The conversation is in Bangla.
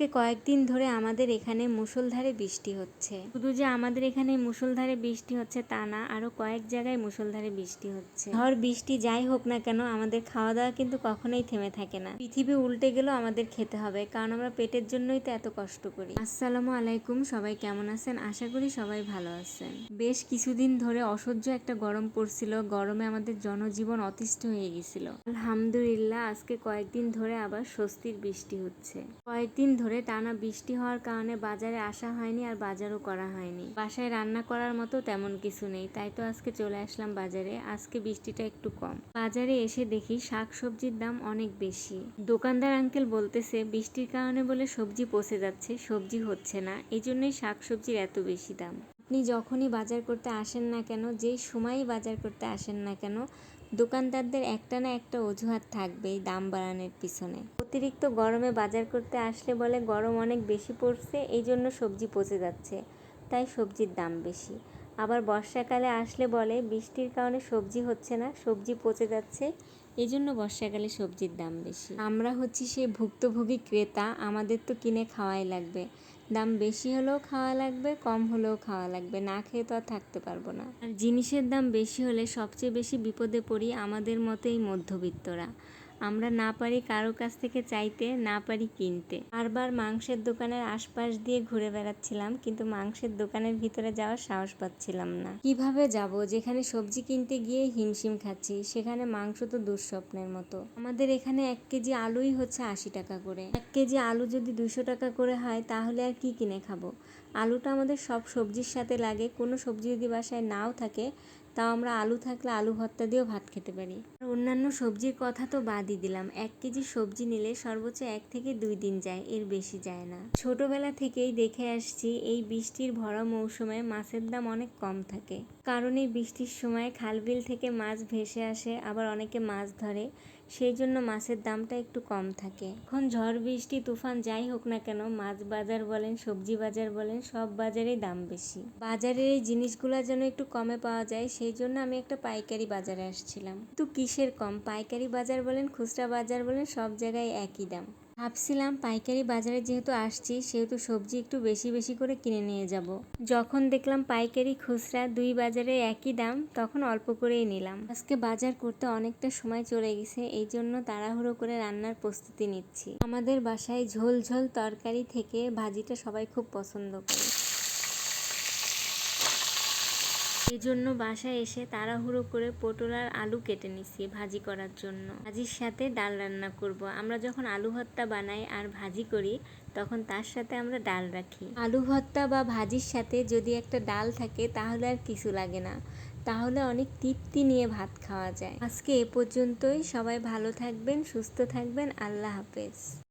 আজকে কয়েকদিন ধরে আমাদের এখানে মুসলধারে বৃষ্টি হচ্ছে। শুধু যে আমাদের এখানে মুষলধারে বৃষ্টি হচ্ছে তা না, আরও কয়েক জায়গায় মুষলধারে বৃষ্টি হচ্ছে। ঝড়, বৃষ্টি যাই হোক না কেন, আমাদের খাওয়া দাওয়া কিন্তু কখনোই থেমে থাকে না। পৃথিবী উল্টে গেলেও আমাদের খেতে হবে, কারণ আমরা পেটের জন্যই তো এত কষ্ট করি। আসসালামু আলাইকুম, সবাই কেমন আছেন? আশা করি সবাই ভালো আছেন। বেশ কিছুদিন ধরে অসহ্য একটা গরম পড়ছিল, গরমে আমাদের জনজীবন অতিষ্ঠ হয়ে গেছিল। আলহামদুলিল্লাহ, আজকে কয়েকদিন ধরে আবার স্বস্তির বৃষ্টি হচ্ছে। কয়েকদিন ধরে টানা বৃষ্টি হওয়ার কারণে বাজারে আসা হয়নি আর বাজারও করা হয়নি। বাসায় রান্না করার মতো তেমন কিছু নেই, তাই তো আজকে চলে আসলাম বাজারে। আজকে বৃষ্টিটা একটু কম। বাজারে এসে দেখি শাক সবজির দাম অনেক বেশি। দোকানদার আঙ্কেল বলতেছে, বৃষ্টির কারণে বলে সবজি পচে যাচ্ছে, সবজি হচ্ছে না। এই জন্যই শাক সবজির এত বেশি দাম। আপনি যখনই বাজার করতে আসেন না কেন, যেই সময়ই বাজার করতে আসেন না কেন, দোকানদারদের একটা না একটা অজুহাত থাকবেই দাম বাড়ানোর পিছনে। অতিরিক্ত গরমে বাজার করতে আসলে বলে গরম অনেক বেশি পড়ছে, এই জন্য সবজি পচে যাচ্ছে। তাই সবজির দাম বেশি। আবার বর্ষাকালে আসলে বলে বৃষ্টির কারণে সবজি হচ্ছে না, সবজি পচে যাচ্ছে, এই জন্য বর্ষাকালে সবজির দাম বেশি। আমরা হচ্ছি সেই ভুক্তভোগী ক্রেতা, আমাদের তো কিনে খাওয়াই লাগবে। দাম বেশি হলেও খাওয়া লাগবে, কম হলেও খাওয়া লাগবে, না খেয়ে তো আর থাকতে পারব না। আর জিনিসের দাম বেশি হলে সবচেয়ে বেশি বিপদে পড়ি আমাদের মতো এই মধ্যবিত্তরা। আমরা না পারি কারও কাছ থেকে চাইতে, না পারি কিনতে। বারবার মাংসের দোকানের আশপাশ দিয়ে ঘুরে বেড়াচ্ছিলাম, কিন্তু মাংসের দোকানের ভিতরে যাওয়ার সাহস পাচ্ছিলাম না। কীভাবে যাব? যেখানে সবজি কিনতে গিয়ে হিমশিম খাচ্ছি, সেখানে মাংস তো দুঃস্বপ্নের মতো। আমাদের এখানে এক কেজি আলুই হচ্ছে আশি টাকা করে। এক কেজি আলু যদি দুশো টাকা করে হয়, তাহলে আর কি কিনে খাব? আলুটা আমাদের সব সবজির সাথে লাগে, কোনো সবজি যদি বাসায় নাও থাকে তাও আমরা আলু থাকলে আলু ভর্তা দিয়েও ভাত খেতে পারি। আর অন্যান্য সবজির কথা তো বাদই দিলাম। এক কেজি সবজি নিলে সর্বোচ্চ এক থেকে দুই দিন যায়, এর বেশি যায় না। ছোটবেলা থেকেই দেখে আসছি, এই বৃষ্টির ভরা মৌসুমে মাছের দাম অনেক কম থাকে। কারণ এই বৃষ্টির সময় খালবিল থেকে মাছ ভেসে আসে, আবার অনেকে মাছ ধরে। সেই জন্য মাছের দামটা একটু কম থাকে। এখন ঝড়, বৃষ্টি, তুফান যাই হোক না কেন, মাছ বাজার বলেন, সবজি বাজার বলেন, সব বাজারেই দাম বেশি। বাজারের এই জিনিসগুলো যেন একটু কমে পাওয়া যায়, সেই জন্য আমি একটা পাইকারি বাজারে আসছিলাম। কিন্তু কিসের কম? পাইকারি বাজার বলেন, খুচরা বাজার বলেন, সব জায়গায় একই দাম। ভাবছিলাম পাইকারি বাজারে যেহেতু আসছি, সেহেতু সবজি একটু বেশি বেশি করে কিনে নিয়ে যাব। যখন দেখলাম পাইকারি খুচরা দুই বাজারে একই দাম, তখন অল্প করেই নিলাম। আজকে বাজার করতে অনেকটা সময় চলে গেছে, এই জন্য তাড়াহুড়ো করে রান্নার প্রস্তুতি নিচ্ছি। আমাদের বাসায় ঝোল ঝোল তরকারি থেকে ভাজিটা সবাই খুব পছন্দ করে। এই জন্য বাসায় এসে তাড়াহুড়ো করে পটল আর আলু কেটে নিছি ভাজি করার জন্য। ভাজির সাথে ডাল রান্না করব। আমরা যখন আলু ভর্তা বানাই আর ভাজি করি, তখন তার সাথে আমরা ডাল রাখি। আলু ভর্তা বা ভাজির সাথে যদি একটা ডাল থাকে, তাহলে আর কিছু লাগে না। তাহলে অনেক তৃপ্তি নিয়ে ভাত খাওয়া যায়। আজকে এ পর্যন্তই। সবাই ভালো থাকবেন, সুস্থ থাকবেন। আল্লাহ হাফেজ।